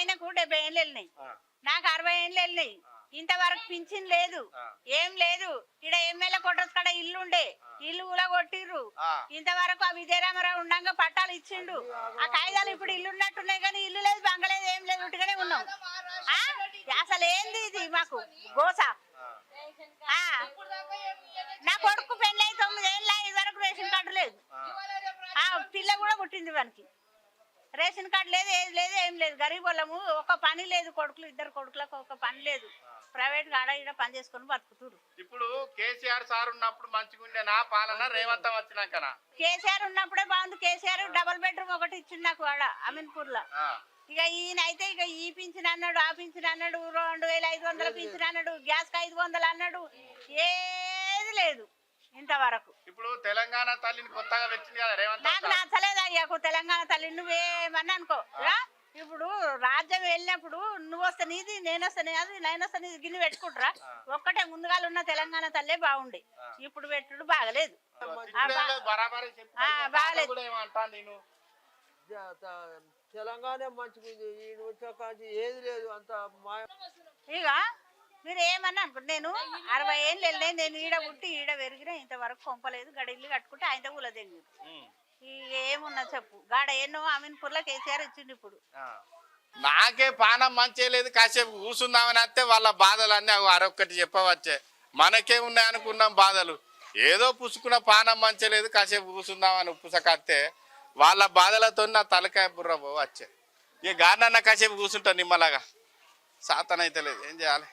ఆయనకు డెబ్బై ఏళ్ళు వెళ్ళినాయి. నాకు అరవై ఏళ్ళు వెళ్ళినాయి. ఇంతవరకు పింఛన్ లేదు. ఏం లేదు. ఇక్కడ ఎమ్మెల్యే కొట్టస్ కాడ ఇల్లు ఉండే. ఇల్లు కూడా కొట్టిర్రు. ఇంతవరకు ఆ విజయరామరావు ఉండంగా పట్టాలు ఇచ్చిండు. ఆ కాగితాలు ఇప్పుడు ఇల్లు ఉన్నట్టున్నాయి కానీ ఇల్లు లేదు బంగలేదు ఏం లేదు ఉట్టుగానే ఉన్నాం. ఆ? అసలు ఏంది ఇది మాకు? గోస. ఆ. నా కొడుకు పెళ్ళి తొమ్మిది ఏళ్ళ ఇదివరకు రేషన్ కార్డు లేదు. ఆ పిల్ల కూడా పుట్టింది వానికి. రేషన్ కార్డు లేదు ఏది లేదు ఏం లేదు. గరీబ్ వాళ్ళము ఒక పని లేదు కొడుకులు ఇద్దరు కొడుకులకు ఒక పని లేదు. ప్రైవేట్ ఆడ ఈడ పని చేసుకొని బతుకుతురు. ఇప్పుడు కేసీఆర్ సార్ ఉన్నప్పుడు మంచిగా ఉండే నా పాలన రేవంతం వచ్చినాకనా? కేసీఆర్ ఉన్నప్పుడే బాగుంది. కేసీఆర్ డబుల్ బెడ్రూమ్ ఒకటి ఇచ్చిండు నాకు ఆడ అమీన్పూర్లో ఇక ఈయన అయితే ఇక ఈ పింఛన్ అన్నాడు ఆ పింఛన్ అన్నాడు రెండు వేల ఐదు వందల పింఛన్ అన్నాడు గ్యాస్కి ఐదు వందలు అన్నాడు. ఏది లేదు ఇంతవరకు. ఇప్పుడు తెలంగాణ తల్లిని కొత్తగా వచ్చింది కదా రేవంత్ నాకు నచ్చలేదు తెలంగాణ తల్లి నువ్వేమన్నా అనుకో? ఇప్పుడు రాజ్యం వెళ్ళినప్పుడు నువ్వు వస్తే నీది నేను వస్తే నీది నేను వస్తే నీది గిన్నె పెట్టుకుంటారా. ఒక్కటే ముందుగా ఉన్న తెలంగాణ తల్లే బాగుండే. ఇప్పుడు పెట్టుడు బాగలేదు. బాగాలేదు. తెలంగాణ వచ్చాక ఏది లేదు అంత ఇక మీరు ఏమన్నా అనుకో నేను అరవై ఏళ్ళు వెళ్ళినాయి నేను ఈడ పుట్టి ఈడ పెరిగినా ఇంతవరకు పంపలేదు గడ ఇల్లు కట్టుకుంటే ఆయన ఊల తెంగి ఉమ్, ఇక ఏమున్నా చెప్పు. గాడ ఎన్నో అమీన్పూర్లో కేసీఆర్ ఇచ్చిండు ఇప్పుడు. నాకే పానం మంచి లేదు కాసేపు కూర్చుందామని వస్తే వాళ్ళ బాధలన్నీ అవి అరొక్కటి చెప్పవచ్చే. మనకే ఉన్నాయి అనుకున్నాం బాధలు. ఏదో పుసుకున్న పానం మంచి లేదు కాసేపు కూర్చుందామని ఉప్పుసకత్తే వాళ్ళ బాధలతో నా తలకాయ బుర్ర వచ్చే ఇక గానన్న కాసేపు కూర్చుంటా నిమ్మలాగా. సాతనైతే లేదు. ఏం చేయాలి?